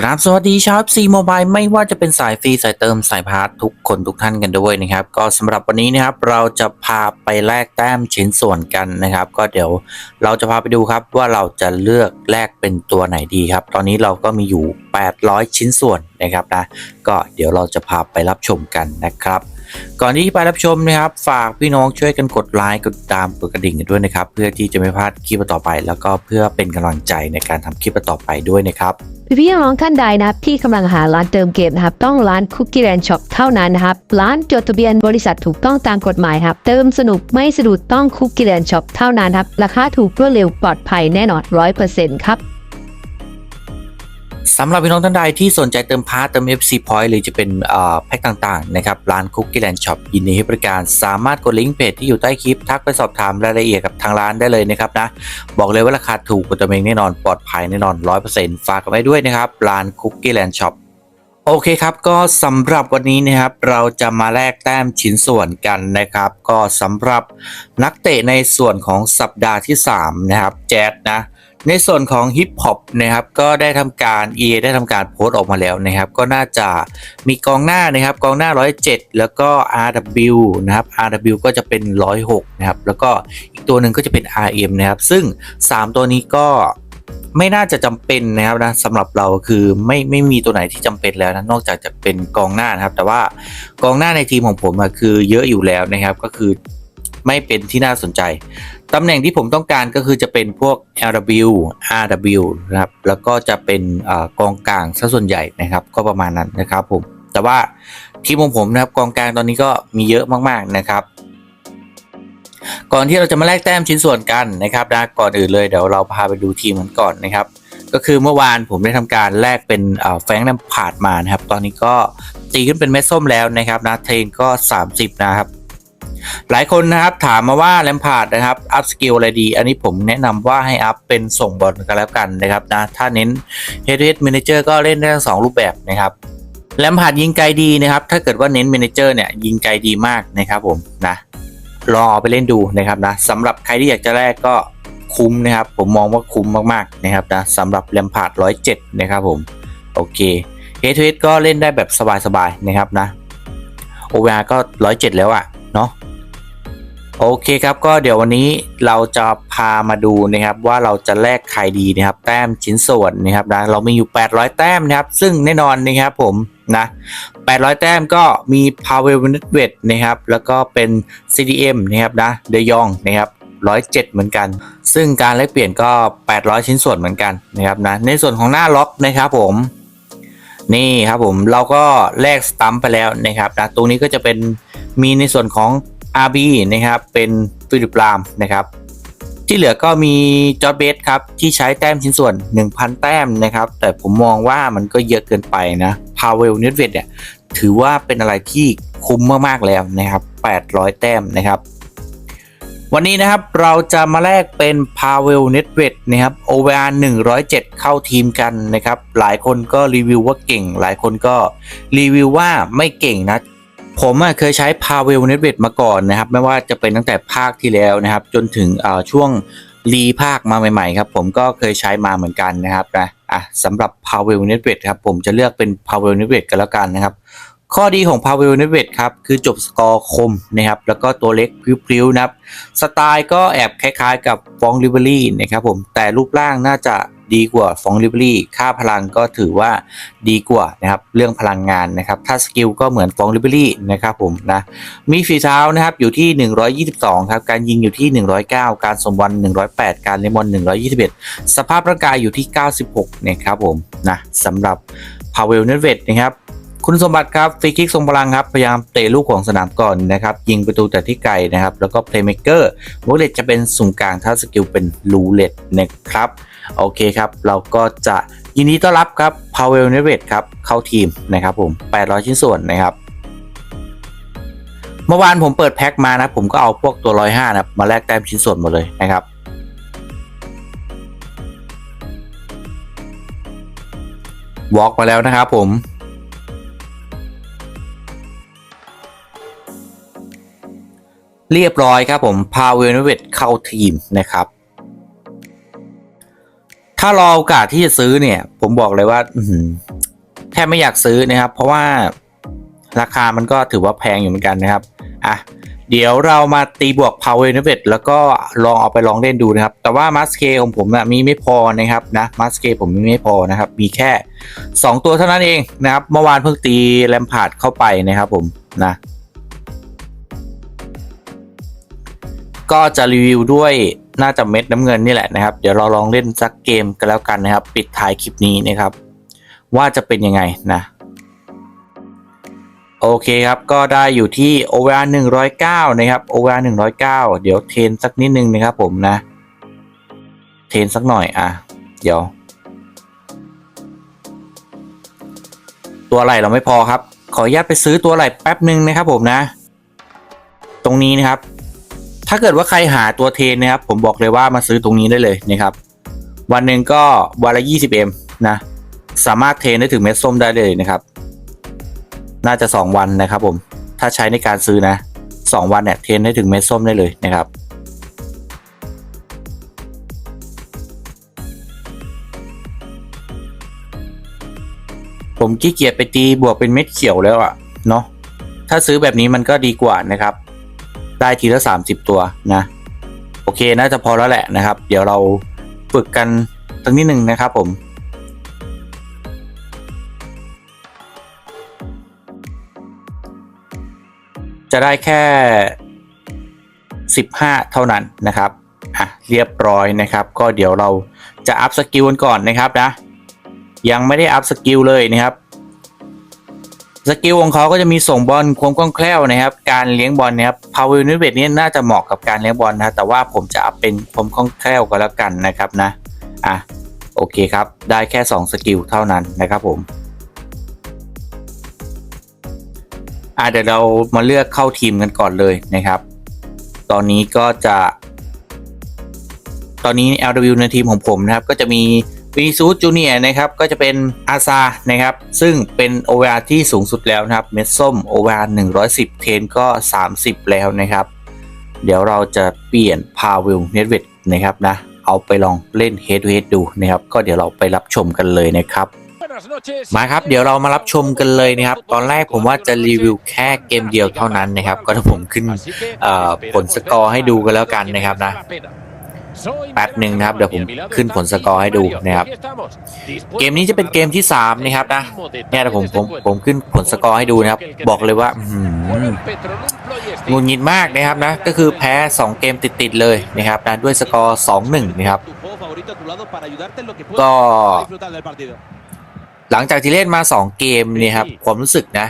กราบสวัสดีชาวซีโมบายไม่ว่าจะเป็นสายฟรีสายเติมสายพาร์ททุกคนทุกท่านกันด้วยนะครับ ก็สำหรับวันนี้นะครับเราจะพาไปแลกแต้มชิ้นส่วนกันนะครับ ก็เดี๋ยวเราจะพาไปดูครับว่าเราจะเลือกแลกเป็นตัวไหนดีครับ ตอนนี้เราก็มีอยู่ 800 ชิ้นส่วนนะครับนะก็เดี๋ยวเราจะพาไปรับชมกันนะครับ ก่อนที่จะไปรับชมนะครับ ฝากพี่น้องช่วยกันกดไลค์กดติดตามกดกระดิ่งกันด้วยนะครับ เพื่อที่จะไม่พลาดคลิปต่อไป แล้วก็เพื่อเป็นกำลังใจในการทำคลิปต่อไปด้วยนะครับพี่น้องท่านใดนะครับที่กำลังหาร้านเติมเกมนะครับ ต้องร้านคุกกี้แลนด์ช็อปเท่านั้นนะครับ ร้านจดทะเบียนบริษัทถูกต้องตามกฎหมายครับ เติมสนุกไม่สะดุดต้องคุกกี้แลนด์ช็อปเท่านั้นครับ ราคาถูกรวดเร็วปลอดภัยแน่นอนร้อยเปอร์เซ็นต์ครับ สำหรับพี่น้องท่านใดที่สนใจเติมพาร์ทเติม FC Point หรือจะเป็นแพ็คต่างๆนะครับร้าน Cookie Land Shop ยินดีให้บริการสามารถกดลิงก์เพจที่อยู่ใต้คลิปทักไปสอบถามรายละเอียดกับทางร้านได้เลยนะครับนะบอกเลยว่าราคาถูกกว่าตัวเองแน่นอนปลอดภัยแน่นอน 100%ฝากกันไว้ด้วยนะครับร้าน Cookie Land Shop โอเคครับก็สำหรับวันนี้นะครับเราจะมาแลกแต้มชิ้นส่วนกันนะครับ ก็สำหรับนักเตะในส่วนของสัปดาห์ที่ 3 นะครับแจ๊ดนะ ในส่วนของฮิปฮอปนะครับก็ได้ทำการ EA ได้ทำการโพสต์ออกมาแล้วนะครับ ก็น่าจะมีกองหน้านะครับกองหน้า 107 แล้วก็ RW นะครับ RW ก็จะเป็น 106 นะครับ แล้วก็อีกตัวหนึ่งก็จะเป็น RM นะครับ ซึ่ง 3 ตัวนี้ก็ไม่น่าจะจำเป็นนะครับนะสำหรับเราคือไม่ไม่มีตัวไหนที่จำเป็นแล้วนะนอกจากจะเป็นกองหน้านะครับ แต่ว่ากองหน้าในทีมของผมคือเยอะอยู่แล้วนะครับก็คือไม่เป็นที่น่าสนใจ ตำแหน่งที่ผมต้องการก็คือจะเป็นพวก LW RW นะครับ แล้วก็จะเป็นอกองกลางซะส่วนใหญ่นะครับ ก็ประมาณนั้นนะครับผม แต่ว่าทีมของผมนะครับกองกลางตอนนี้ก็มีเยอะมากๆนะครับ ก่อนที่เราจะมาแลกแต้มชิ้นส่วนกันนะครับนะก่อนอื่นเลยเดี๋ยวเราพาไปดูทีมกันก่อนนะครับ ก็คือเมื่อวานผมได้ทำการแลกเป็นแฟงค์แลมพาดมานะครับ ตอนนี้ก็ตีขึ้นเป็นเม็ดส้มแล้วนะครับนะเทรนก็ 30 นะครับ หลายคนนะครับถามมาว่าแลมพาร์ดนะครับอัพสกิลอะไรดี อันนี้ผมแนะนำว่าให้อัพเป็นส่งบอลกันแล้วกันนะครับนะถ้าเน้น Head to Head Manager ก็เล่นได้ทั้งสองรูปแบบนะครับแลมพาร์ดยิงไกลดีนะครับ ถ้าเกิดว่าเน้น Manager เนี่ยยิงไกลดีมากนะครับผมนะลองเอาไปเล่นดูนะครับนะสำหรับใครที่อยากจะแลกก็คุ้มนะครับ ผมมองว่าคุ้มมากๆนะครับนะสำหรับแลมพาร์ด107นะครับผมโอเค Head to Head ก็เล่นได้แบบสบายๆนะครับนะ OVR ก็107แล้วอะเนาะ โอเคครับก็เดี๋ยววันนี้เราจะพามาดูนะครับว่าเราจะแลกใครดีนะครับแต้มชิ้นส่วนนะครับนะเรามีอยู่ 800 แต้มนะครับ ซึ่งแน่นอนนะครับผมนะ800 แต้มก็มี Pavel n e d v e d นะครับแล้วก็เป็น CDM นะครับนะเดยองนะครับ107 เหมือนกัน ซึ่งการแลกเปลี่ยนก็ 800 ชิ้นส่วนเหมือนกันนะครับนะในส่วนของหน้าล็อกนะครับผมนี่ครับผมเราก็แลกสตัมไปแล้วนะครับนะตรงนี้ก็จะเป็นมีในส่วนของ RB นะครับเป็นฟิลิปลามนะครับที่เหลือก็มีจอร์เบสครับที่ใช้แต้มชิ้นส่วน 1,000 แต้มนะครับ แต่ผมมองว่ามันก็เยอะเกินไปนะพาเวลเนตเวดเนี่ยถือว่าเป็นอะไรที่คุ้มมากๆแล้วนะครับ 800 แต้มนะครับวันนี้นะครับเราจะมาแลกเป็นพาเวลเนตเวดนะครับ OVR 107 เข้าทีมกันนะครับ หลายคนก็รีวิวว่าเก่ง หลายคนก็รีวิวว่าไม่เก่งนะ ผมเคยใช้ p a v e l n e t w e t มาก่อนนะครับ ไม่ว่าจะเป็นตั้งแต่ภาคที่แล้วนะครับ จนถึงช่วงรีภาคมาใหม่ๆครับผมก็เคยใช้มาเหมือนกันนะครับนะอะสำหรับ p a v e l n e t w e t ครับผมจะเลือกเป็น p a v e l n e t w e t กันแล้วกันนะครับ ข้อดีของ p a v e l n e t w e t ครับคือจบสกอร์คมนะครับแล้วก็ตัวเล็กพริ้วๆนะครับ สไตล์ก็แอบคล้ายๆกับฟองลิเวอรี่นะครับผมแต่รูปร่างน่าจะ ดีกว่าฟองลิเวอรี่ค่าพลังก็ถือว่าดีกว่านะครับเรื่องพลังงานนะครับถ้าสกิลก็เหมือนฟองลิเวอรี่นะครับผมนะมีฝีเท้านะครับอยู่ที่ 122ครับการยิงอยู่ที่ 109 การสมวัน108 การเลมอน 121 สภาพร่างกายอยู่ที่ 96นะครับผมนะสำหรับพาเวลเนเวตนะครับคุณสมบัติครับฟรีคิกทรงพลังครับ พยายามเตะลูกของสนามก่อนนะครับ ยิงประตูแต่ที่ไกลนะครับ แล้วก็เพลย์เม k เกอร์วอลเลตจะเป็นศูนย์กลางถ้าสกิลเป็นลูเลตนะครับ โอเคครับ เราก็จะยินดีต้อนรับครับพาวเวลเนเวตครับ เข้าทีมนะครับผม 800 ชิ้นส่วนนะครับ เมื่อวานผมเปิดแพ็คมานะ ผมก็เอาพวกตัว 105 นะครับมาแลกแต้มชิ้นส่วนหมดเลยนะครับวอล์กมาแล้วนะครับผม เรียบร้อยครับผมพาเวลเวตเข้าทีมนะครับ ถ้ารอโอกาสที่จะซื้อเนี่ย ผมบอกเลยว่าอืแทบไม่อยากซื้อนะครับ เพราะว่าราคามันก็ถือว่าแพงอยู่เหมือนกันนะครับอะเดี๋ยวเรามาตีบวก Power i n n o v a t e แล้วก็ลองเอาไปลองเล่นดูนะครับ แต่ว่ามัสเคของผมนะมีไม่พอนะครับนะมัสเคผมมีไม่พอนะครับ มีแค่ 2 ตัวเท่านั้นเองนะครับ เมื่อวานเพิ่งตีแลมพาร์ดเข้าไปนะครับผมนะ ก็จะรีวิวด้วย น่าจะเม็ดน้ำเงินนี่แหละนะครับ เดี๋ยวเราลองเล่นสักเกมกันแล้วกันนะครับ ปิดท้ายคลิปนี้นะครับ ว่าจะเป็นยังไงนะโอเคครับ ก็ได้อยู่ที่ OVR 109นะครับ OVR 109เดี๋ยวเทรนสักนิดนึงนะครับผมนะ เทรนสักหน่อยอะ เดี๋ยว ตัวไหลเราไม่พอครับ ขออนุญาตไปซื้อตัวไหลแป๊บหนึ่งนะครับผมนะ ตรงนี้นะครับ ถ้าเกิดว่าใครหาตัวเทนนะครับ ผมบอกเลยว่ามาซื้อตรงนี้ได้เลยนะครับ วันหนึ่งก็วันละ 20M นะ สามารถเทนได้ถึงเม็ดส้มได้เลยนะครับ น่าจะ 2 วันนะครับผม ถ้าใช้ในการซื้อนะ 2 วันเนี่ยเทนได้ถึงเม็ดส้มได้เลยนะครับผมขี้เกียจไปตีบวกเป็นเม็ดเขียวแล้วอะเนาะถ้าซื้อแบบนี้มันก็ดีกว่านะครับ ได้ทีละ 30 ตัวนะ โอเคน่าจะพอแล้วแหละนะครับ เดี๋ยวเราฝึกกันสักนิดหนึ่งนะครับผมจะได้แค่ 15 เท่านั้นนะครับอะเรียบร้อยนะครับ ก็เดี๋ยวเราจะอัพสกิลกันก่อนนะครับนะ ยังไม่ได้อัพสกิลเลยนะครับ สกิลของเขาก็จะมีส่งบอลความคล่องแคล่วนะครับ การเลี้ยงบอลนะครับ Power u n i t นี้น่าจะเหมาะกับการเลี้ยงบอลนะแต่ว่าผมจะอัพเป็นความคล่องแคล่วก็แล้วกันนะครับนะอะโอเคครับ ได้แค่ 2 สกิลเท่านั้นนะครับผมอะเดี๋ยวเรามาเลือกเข้าทีมกันก่อนเลยนะครับ ตอนนี้ก็จะ ตอนนี้ LW ในทีมของผมนะครับ ก็จะมี วินิซูจูเนียนะครับก็จะเป็นอาซานะครับซึ่งเป็น OVR ที่สูงสุดแล้วนะครับเม็ดส้ม OVR 110เทนก็30แล้วนะครับ เดี๋ยวเราจะเปลี่ยนพาวิลเนตเวดนะครับนะเอาไปลองเล่น Head to Head ดูนะครับ ก็เดี๋ยวเราไปรับชมกันเลยนะครับมาครับเดี๋ยวเรามารับชมกันเลยนะครับ ตอนแรกผมว่าจะรีวิวแค่เกมเดียวเท่านั้นนะครับ ก็ถ้าผมขึ้นผลสกอร์ให้ดูกันแล้วกันนะครับนะ แป๊บหนึ่งนะครับเดี๋ยวผมขึ้นผลสกอร์ให้ดูนะครับเกมนี้จะเป็นเกมที่3นะครับนะเนี่ยเดี๋ยวผมผมผมขึ้นผลสกอร์ให้ดูนะครับ บอกเลยว่าหงุนงิดมากนะครับนะก็คือแพ้ 2 เกมติดๆเลยนะครับนะด้วยสกอร์ 2-1 นะครับ ก็ หลังจากที่เล่นมา 2 เกมเนี่ยครับความรู้สึกนะ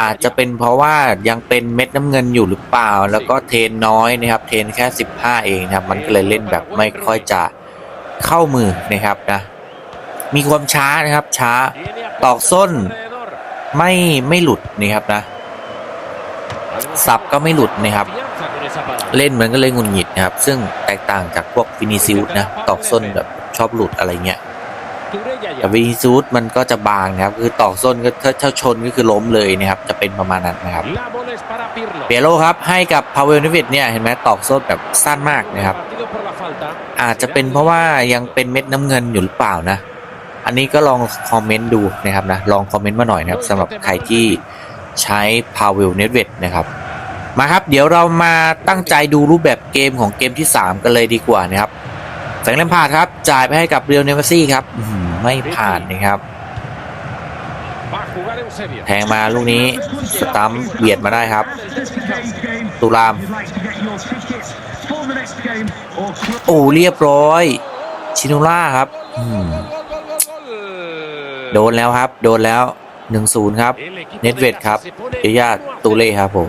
อาจจะเป็นเพราะว่ายังเป็นเม็ดน้ำเงินอยู่หรือเปล่า แล้วก็เทรนน้อยนะครับ เทรนแค่ 15 เองนะครับ มันก็เลยเล่นแบบไม่ค่อยจะเข้ามือนะครับนะ มีความช้านะครับ ช้าตอกส้นไม่ไม่หลุดนะครับนะสับก็ไม่หลุดนะครับ เล่นเหมือนก็เลยหงุนหงิดนะครับ ซึ่งแตกต่างจากพวกฟินิซิลนะตอกส้นแบบชอบหลุดอะไรเงี้ย แต่วินิซูดมันก็จะบางนะครับ คือตอกส้นก็ถ้าถ้าชนก็คือล้มเลยนะครับ จะเป็นประมาณนั้นนะครับเปียโลครับให้กับพาเวลนิวิดเนี่ยเห็นไหมตอกส้นแบบสั้นมากนะครับ อาจจะเป็นเพราะว่ายังเป็นเม็ดน้ำเงินอยู่หรือเปล่านะ อันนี้ก็ลองคอมเมนต์ดูนะครับนะลองคอมเมนต์มาหน่อยนะครับสำหรับใครที่ใช้พาเวลเนตเวดนะครับมาครับ เดี๋ยวเรามาตั้งใจดูรูปแบบเกมของเกมที่ 3 กันเลยดีกว่านะครับ แฟรงค์แลมพาร์ดครับ จ่ายไปให้กับเรียวเนเวซี่ครับไม่ผ่านนะครับ แทงมาลูกนี้สตัมเบียดมาได้ครับ ตุลาม โอ้เรียบร้อย ชินุล่าครับโดนแล้วครับ โดนแล้ว1-0ครับ เน็ตเวดครับเอียาตูเล่ครับผม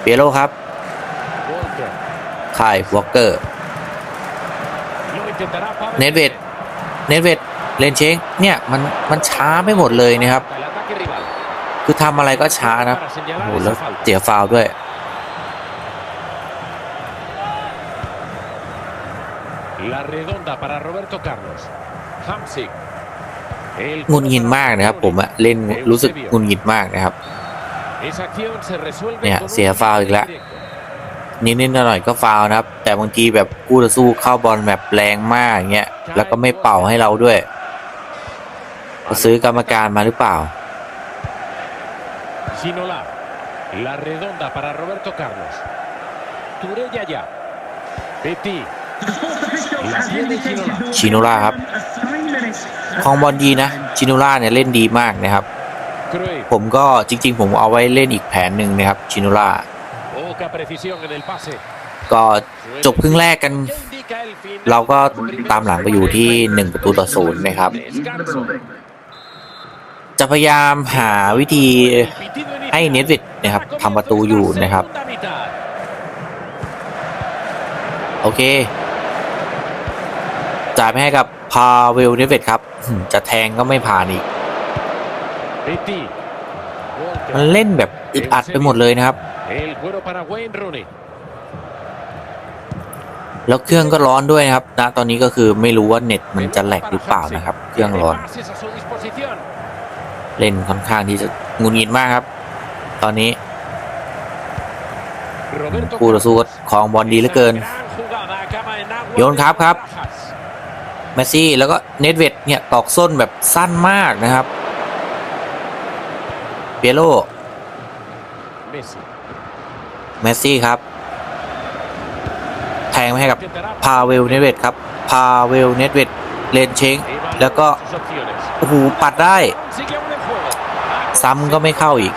เปียโลครับค่ายวอลเกอร์ เน็ตเวดเน็ตเวดเลนเชงเนี่ยมันมันช้าไปหมดเลยนะครับ คือทำอะไรก็ช้านะครับโอ้โหแล้วเสียฟาวล์ด้วย La redonda para Roberto Carlos. Hamsik. El งุนงินมากนะครับผมอะเล่นรู้สึกงุนงินมากนะครับ Esa acción se resuelve Mira, con un si ha tiro fallado, directo. นิดๆหน่อยๆก็ฟาวล์นะครับ แต่บางทีแบบคู่ต่อสู้เข้าบอลแบบแรงมากอย่างเงี้ยแล้วก็ไม่เป่าให้เราด้วยเขาซื้อกรรมการมาหรือเปล่า Ginola. La redonda para Roberto Carlos. Touré ya ya. Petit. La tiene Ginola. ชิโนล่าครับคลองบอลดีนะ ชิโนล่าเนี่ยเล่นดีมากนะครับ Cruyff. ผมก็จริง ๆ ผมเอาไว้เล่นอีกแผนหนึ่งนะครับ ชิโนล่า ก็จบครึ่งแรกกัน Ya indica el final. เราก็ตามหลังไปอยู่ที่ 1 ประตูต่อศูนย์นะครับ Descanso. จะพยายามหาวิธี El pitido inicial. ให้เน t วิดนะครับทำประตูอยู่นะครับ Segunda mitad. โอเค จ่ายไปให้กับพาเวลเนเวดครับอืมจะแทงก็ไม่ผ่านอีก Petit. มันเล่นแบบอึดอัดไปหมดเลยนะครับ El cuero para Wayne Rooney. แล้วเครื่องก็ร้อนด้วยนะครับณตอนนี้ก็คือไม่รู้ว่าเน็ตมันจะแหลกหรือเปล่านะครับ เครื่องร้อน Pases a su disposición. เล่นค่อนข้างที่จะหงุนงิดมากครับ ตอนนี้ Roberto คู่ต่อสู้ก็ครองบอลดีเหลือเกิน Gran jugada acaba en agua โยนครับครับ de Barajas. เมสซี่แล้วก็เน t เวดเนี่ยตอกส้นแบบสั้นมากนะครับเปียโร Messi. เมสซี่ครับ แทงไปให้กับพาเวลเนเวดครับพาเวลเนเวดเลนเชงแล้วก็โอ้โหปัดได้ ซ้ำก็ไม่เข้าอีก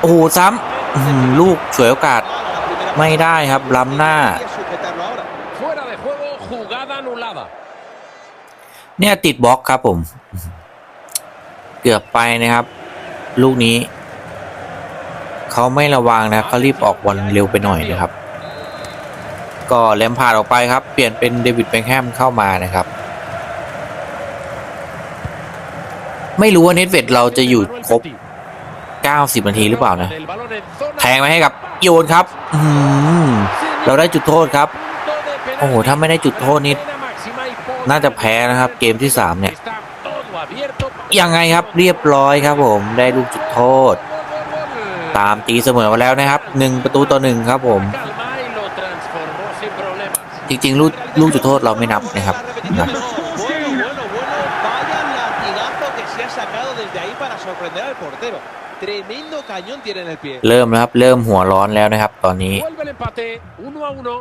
โอ้โหซ้ำลูกฉวยโอกาสไม่ได้ครับล้ำหน้า เนี่ยติดบล็อกครับผม เกือบไปนะครับ ลูกนี้ เขาไม่ระวังนะเขารีบออกบอลเร็วไปหน่อยนะครับ ก็แลมพาดออกไปครับ เปลี่ยนเป็นเดวิดแบงแฮมเข้ามานะครับ ไม่รู้ว่าเน็ตเวดเราจะอยู่ครบ 90 นาทีหรือเปล่านะ แทงมาให้กับโยนครับอื้อหือเราได้จุดโทษครับ โอ้โห ถ้าไม่ได้จุดโทษนี่น่าจะแพ้นะครับ เกมที่ 3 เนี่ย ยังไงครับเรียบร้อยครับผมได้ลูกจุดโทษ ตามตีเสมอมาแล้วนะครับ1ประตูต่อหนึ่งครับผม calma y lo transformó sin problemas. จริงๆ ลูกลูกจุดโทษเราไม่นับนะครับนะ Bueno, bueno, bueno, vaya latigazo que se ha sacado desde ahí para sorprender al portero. Tremendo cañón tiene en el pie. เริ่มแล้วครับ เริ่มหัวร้อนแล้วนะครับ ตอนนี้ Vuelve el empate, uno a uno.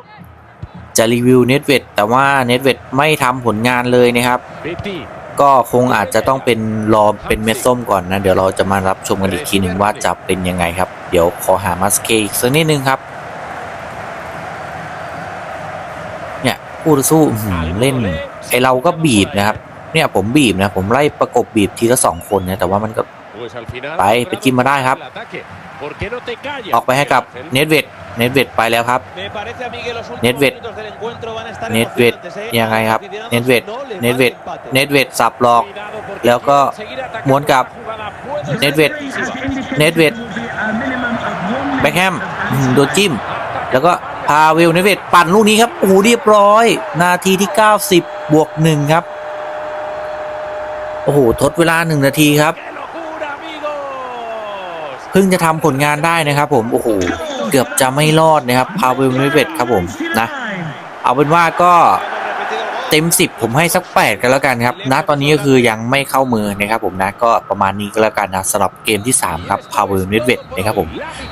จะรีวิวเน็ตเวดแต่ว่าเน็ตเวดไม่ทำผลงานเลยนะครับ Petit, ก็คงอาจจะต้องเป็นรอเป็นเม็ดส้มก่อนนะ เดี๋ยวเราจะมารับชมกันอีกทีหนึ่งว่าจะเป็นยังไงครับ เดี๋ยวขอหามัสเคอีกสักนิดนึงครับ เนี่ยคู่ต่อสู้อื้อหือเล่น ไอเราก็บีบนะครับ เนี่ยผมบีบนะ ผมไล่ประกบบีบทีละสองคนนะแต่ว่ามันก็ pues al final. ไปไปจิ้มมาได้ครับ el ataque. ¿Por qué no te callas? ออกไปให้กับ Ángel? เน็ตเวด เน็ตเวดไปแล้วครับ Me parece a mí que los últimos Nedved. minutos del encuentro van a estar Nedved. emocionantes, ¿eh? ยังไงครับ Los aficionados เน็ตเวด no les เน็ตเวด vale el empate. เน็ตเวดสับหลอก Cuidado porque แล้วก็ quieren seguir atacando. ม้วนกลับ La jugada puede ser เน็ตเวด decisiva. เน็ตเวดแบ็คแฮมอื้อหือโดนจิ้ม แล้วก็พาเวลเนตเวดปั่นลูกนี้ครับโอ้โหเรียบร้อย นาทีที่ 90 บวกหนึ่งครับ โอ้โห ทดเวลาหนึ่งนาทีครับ ¡Qué locura, amigos! เพิ่งจะทำผลงานได้นะครับผม โอ้โหเกือบจะไม่รอดนะครับพาเวลเนตเวดครับผมนะ เอาเป็นว่าก็เต็ม 10 ผมให้สัก 8 กันแล้วกันครับณตอนนี้ก็คือยังไม่เข้ามือนะครับผมนะก็ประมาณนี้ก็แล้วกันนะสำหรับเกมที่ 3 ครับ Power n e t w e t นะครับผม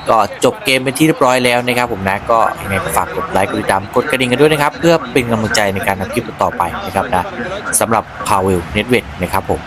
ก็จบเกมเป็นที่เรียบร้อยแล้วนะครับผมนะก็ยังไงฝากกดไลค์กดติดตามกดกระดิ่งกันด้วยนะครับ เพื่อเป็นกำลังใจในการทำคลิปต่อไปนะครับนะสำหรับ Power n e t w e t นะครับผม